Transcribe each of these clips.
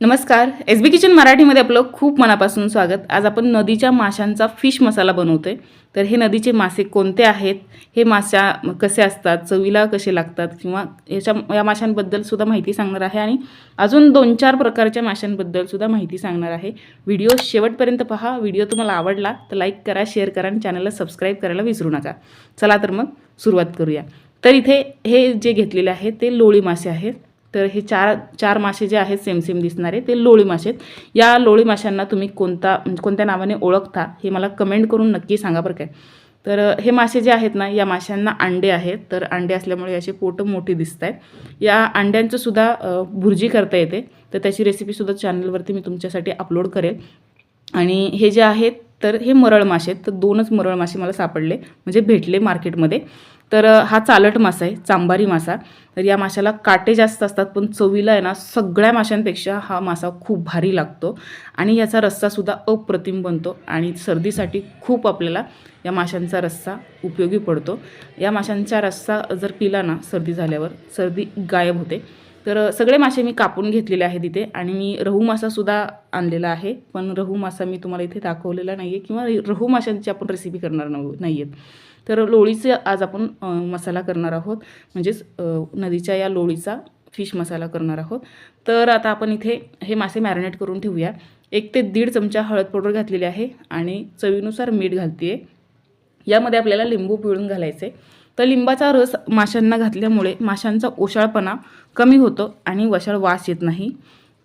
नमस्कार. एस बी किचन मराठीमध्ये आपलं खूप मनापासून स्वागत. आज आपण नदीच्या माशांचा फिश मसाला बनवतो आहे तर हे नदीचे मासे कोणते आहेत? हे माशा कसे असतात? चवीला कसे लागतात? किंवा याच्या या माशांबद्दल सुद्धा माहिती सांगणार आहे. आणि अजून दोन चार प्रकारच्या माशांबद्दल सुद्धा माहिती सांगणार आहे. व्हिडिओ शेवटपर्यंत पहा. व्हिडिओ तुम्हाला आवडला तर लाईक करा शेअर करा आणि चॅनलला सबस्क्राईब करायला विसरू नका. चला तर मग सुरुवात करूया. तर इथे हे जे घेतलेले आहे ते लोळी मासे आहेत. तर हे चार चार मासे जे आहेत सेम सेम दिसणारे ते लोळी मासे आहेत. या लोळी माशांना तुम्ही कोणता म्हणजे कोणत्या नावाने ओळखता हे मला कमेंट करून नक्की सांगा बरं काय तर हे मासे जे आहेत ना या माशांना अंडे आहेत. तर अंडे असल्यामुळे याचे पोटं मोठी दिसत आहेत या अंड्यांचं सुद्धा भुर्जी करता येते. तर त्याची रेसिपीसुद्धा चॅनलवरती मी तुमच्यासाठी अपलोड करेल. आणि हे जे आहेत तर हे मरळ मासे आहेत. तर दोनच मरळ मासे मला सापडले. म्हणजे भेटले मार्केटमध्ये तर हा चालट मासा आहे चांबारी मासा. तर या माशाला काटे जास्त असतात पण चवीला आहे ना सगळ्या माशांपेक्षा हा मासा खूप भारी लागतो. आणि याचा रस्सासुद्धा अप्रतिम बनतो आणि सर्दीसाठी खूप आपल्याला या माशांचा रस्सा उपयोगी पडतो. या माशांचा रस्सा जर पिला ना सर्दी झाल्यावर सर्दी गायब होते. तर सगळे मासे मी कापून घेतलेले आहेत इथे आणि मी रहू मासासुद्धा आणलेला आहे. पण रहू मासा मी तुम्हाला इथे दाखवलेला नाही आहे किंवा रहू माशांची आपण रेसिपी करणार नाही आहेत तर लोळीचे आज आपण मसाला करणार आहोत. म्हणजेच नदीच्या या लोळीचा फिश मसाला करणार आहोत. तर आता आपण इथे हे मासे मॅरिनेट करून ठेवूया. एक ते दीड चमचा हळद पावडर घातलेली आहे आणि चवीनुसार मीठ घालते यामध्ये आपल्याला लिंबू पिळून घालायचे तर लिंबाचा रस माशांना घातल्यामुळे माशांचा ओशाळपणा कमी होतो आणि वशाळ वास येत नाही.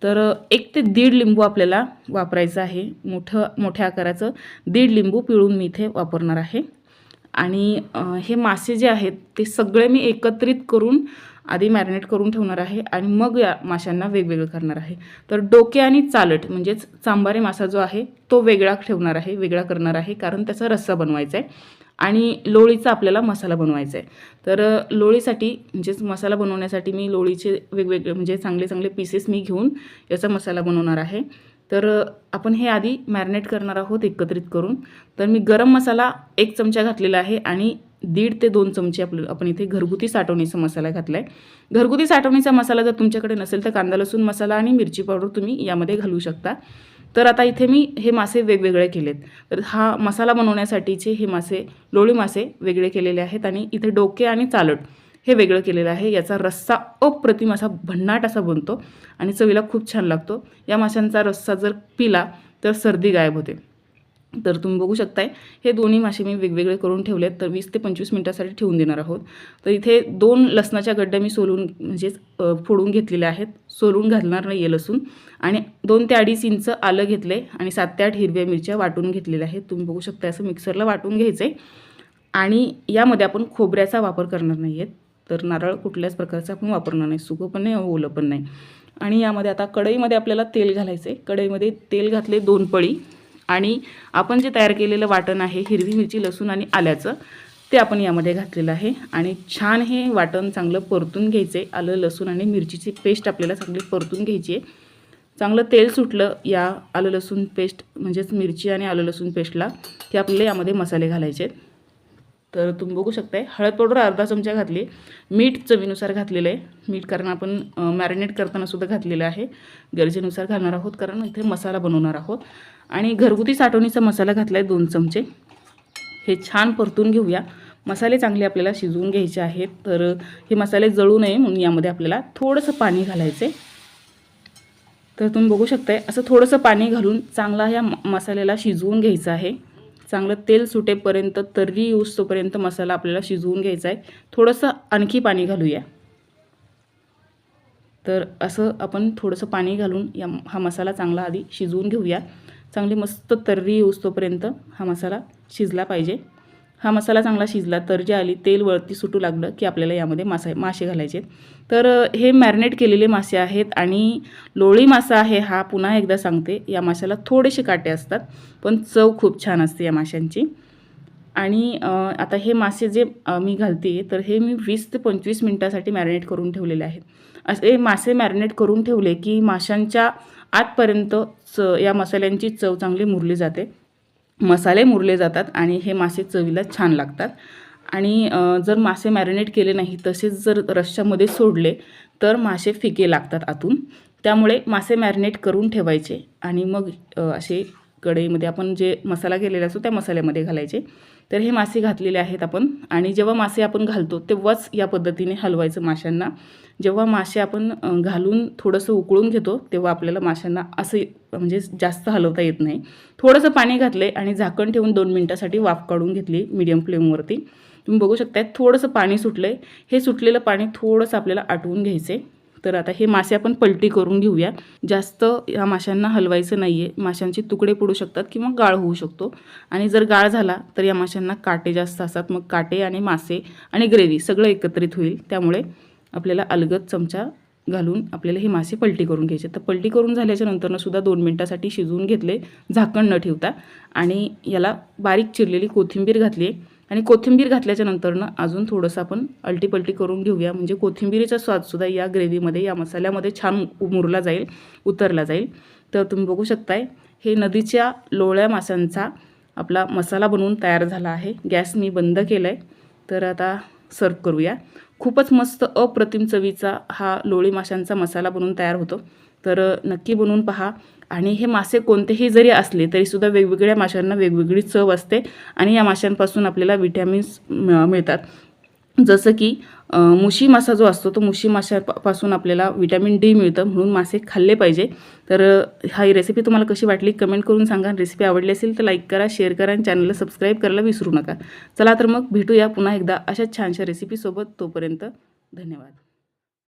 तर एक ते दीड लिंबू आपल्याला वापरायचं आहे. मोठं मोठ्या आकाराचं दीड लिंबू पिळून मी इथे वापरणार आहे. आणि हे मासे जे आहेत ते सगळे मी एकत्रित करून आधी मॅरिनेट करून ठेवणार आहे आणि मग या माशांना वेगवेगळं करणार आहे. तर डोके आणि चालट म्हणजेच चांबारे मासा जो आहे तो वेगळा ठेवणार आहे वेगळा करणार आहे कारण त्याचा रस्सा बनवायचा आहे आणि लोळीचा आपल्याला मसाला बनवायचा आहे. तर लोळीसाठी म्हणजेच मसाला बनवण्यासाठी मी लोळीचे वेगवेगळे म्हणजे चांगले चांगले पीसेस मी घेऊन याचा मसाला बनवणार आहे. तर आपण हे आधी मॅरिनेट करणार आहोत एकत्रित करून. तर मी गरम मसाला एक चमचा घातलेला आहे आणि दीड ते दोन चमचे आपलं आपण इथे घरगुती साठवणीचा मसाला घातला आहे घरगुती साठवणीचा मसाला जर तुमच्याकडे नसेल तर कांदा लसूण मसाला आणि मिरची पावडर तुम्ही यामध्ये घालू शकता. तर आता इथे मी हे मासे वेगवेगळे केलेत. तर हा मसाला बनवण्यासाठीचे हे मासे लोळी मासे वेगळे केलेले आहेत आणि इथे डोके आणि चालट हे वेगळं केलेलं आहे. याचा रस्सा अप्रतिम असा भन्नाट असा बनतो आणि चवीला खूप छान लागतो. या माशांचा रस्सा जर पिला तर सर्दी गायब होते. तर तुम्ही बघू शकताय हे दोन्ही मासे मी वेगवेगळे करून ठेवले आहेत तर वीस ते पंचवीस मिनटासाठी ठेवून देणार आहोत. तर इथे दोन लसणाच्या गड्ड्या मी सोलून म्हणजेच फोडून घेतलेल्या आहेत. सोलून घालणार नाही आहे लसूण. आणि दोन ते अडीच इंच आलं घेतलं आहे आणि सात ते आठ हिरव्या मिरच्या वाटून घेतलेल्या आहेत. तुम्ही बघू शकता असं मिक्सरला वाटून घ्यायचं आहे आणि यामध्ये आपण खोबऱ्याचा वापर करणार नाही आहेत तर नारळ कुठल्याच प्रकारचा आपण वापरणार नाही. सुकं पण नाही ओलं पण नाही. आणि यामध्ये आता कढईमध्ये आपल्याला तेल घालायचं आहे कढईमध्ये तेल घातले दोन पळी. आणि आपण जे तयार केलेलं वाटण आहे हिरवी मिरची लसूण आणि आल्याचं ते आपण यामध्ये घातलेलं आहे. आणि छान हे वाटण चांगलं परतून घ्यायचं. आहे आलं लसूण आणि मिरचीची पेस्ट आपल्याला चांगली परतून घ्यायची आहे. चांगलं तेल सुटलं या आलं लसूण पेस्ट म्हणजेच मिरची आणि आलं लसूण पेस्टला ते आपल्याला यामध्ये मसाले घालायचे आहेत. तर तुम्ही बघू शकताय हळद पावडर अर्धा चमचा घातली. मीठ चवीनुसार घातलेलं आहे. मीठ कारण आपण मॅरिनेट करताना सुद्धा घातलेलं आहे. गरजेनुसार घालणार आहोत कारण इथे मसाला बनवणार आहोत. आणि घरगुती साठवणीचा मसाला घातला आहे दोन चमचे. हे छान परतून घेऊया. मसाले चांगले आपल्याला शिजवून घ्यायचे आहेत. तर हे मसाले जळू नये म्हणून यामध्ये आपल्याला थोडंसं पाणी घालायचं आहे तर तुम्ही बघू शकताय असं थोडंसं पाणी घालून चांगला ह्या मसाल्याला शिजवून घ्यायचं आहे. चांगलं तेल सुटेपर्यंत तर्री येऊस्तोपर्यंत मसाला आपल्याला शिजवून घ्यायचा आहे. थोडंसं आणखी पाणी घालूया. तर असं आपण थोडंसं पाणी घालून या हा मसाला चांगला आधी शिजवून घेऊया. चांगली मस्त तर्री येऊस्तोपर्यंत हा मसाला शिजला पाहिजे. हा मसाला चांगला शिजला तर जे आली तेल वरती सुटू लागलं की आपल्याला यामध्ये मासा मासे घालायचे तर हे मॅरिनेट केलेले मासे आहेत आणि लोळी मासा आहे हा पुन्हा एकदा सांगते. या माशाला थोडेसे काटे असतात पण चव खूप छान असते या माशांची. आणि आता हे मासे जे मी घालते तर हे मी वीस ते पंचवीस मिनटासाठी मॅरिनेट करून ठेवलेले आहेत. असे मासे मॅरिनेट करून ठेवले की माशांच्या आतपर्यंत च या मसाल्यांची चव चांगली मुरली जाते. मसाले मुरले जातात आणि हे मासे चवीला छान लागतात. आणि जर मासे मॅरिनेट केले नाही तसेच जर रश्श्यामध्ये सोडले तर मासे फिके लागतात आतून. त्यामुळे मासे मॅरिनेट करून ठेवायचे आणि मग असे कढईमध्ये आपण जे मसाला केलेला असतो त्या मसाल्यामध्ये घालायचे. तर हे मासे घातलेले आहेत आपण. आणि जेव्हा मासे आपण घालतो तेव्हाच या पद्धतीने हलवायचं माशांना. जेव्हा मासे आपण घालून थोडंसं उकळून घेतो तेव्हा आपल्याला माशांना असं म्हणजे जास्त हलवता येत नाही. थोडंसं पाणी घातलं आणि झाकण ठेवून दोन मिनटासाठी वाफ काढून घेतली मीडियम फ्लेमवरती तुम्ही बघू शकता थोडंसं पाणी सुटलं आहे हे सुटलेलं पाणी थोडंसं आपल्याला आटवून घ्यायचं तर आता हे मासे आपण पलटी करून घेऊया. जास्त या माशांना हलवायचं नाही आहे माशांचे तुकडे पडू शकतात किंवा गाळ होऊ शकतो. आणि जर गाळ झाला तर या माशांना काटे जास्त असतात. मग काटे आणि मासे आणि ग्रेव्ही सगळं एकत्रित होईल. त्यामुळे आपल्याला अलगद चमचा घालून आपल्याला हे मासे पलटी करून घ्यायचे. तर पलटी करून झाल्याच्या नंतरनं सुद्धा दोन मिनटासाठी शिजवून घेतले. झाकण न ठेवता. आणि याला बारीक चिरलेली कोथिंबीर घातली आहे आणि कोथिंबीर घातल्याच्या नंतरनं अजून थोडंसं आपण अल्टीपल्टी करून घेऊया. म्हणजे कोथिंबीरीचा स्वादसुद्धा या ग्रेव्हीमध्ये या मसाल्यामध्ये छान मुरला जाईल उतरला जाईल. तर तुम्ही बघू शकताय हे नदीच्या लोळ्या माशांचा आपला मसाला बनवून तयार झाला आहे. गॅस मी बंद केला आहे तर आता सर्व करूया. खूपच मस्त अप्रतिम चवीचा हा लोळी माशांचा मसाला बनवून तयार होतो. तर नक्की बनवून पहा. आणि हे मासे कोणतेही जरी असले तरीसुद्धा वेगवेगळ्या माशांना वेगवेगळी चव असते आणि या माशांपासून आपल्याला विटॅमिन्स म- मिळतात. जसं की मुशी मासा जो असतो तो मुशी माशापासून आपल्याला विटॅमिन डी मिळतं म्हणून मासे खाल्ले पाहिजे. तर हा ही रेसिपी तुम्हाला कशी वाटली कमेंट करून सांगा. रेसिपी आवडली असेल तर लाईक करा शेअर करा आणि चॅनलला सबस्क्राईब करायला विसरू नका. चला तर मग भेटूया पुन्हा एकदा अशा छानशा रेसिपीसोबत तोपर्यंत धन्यवाद.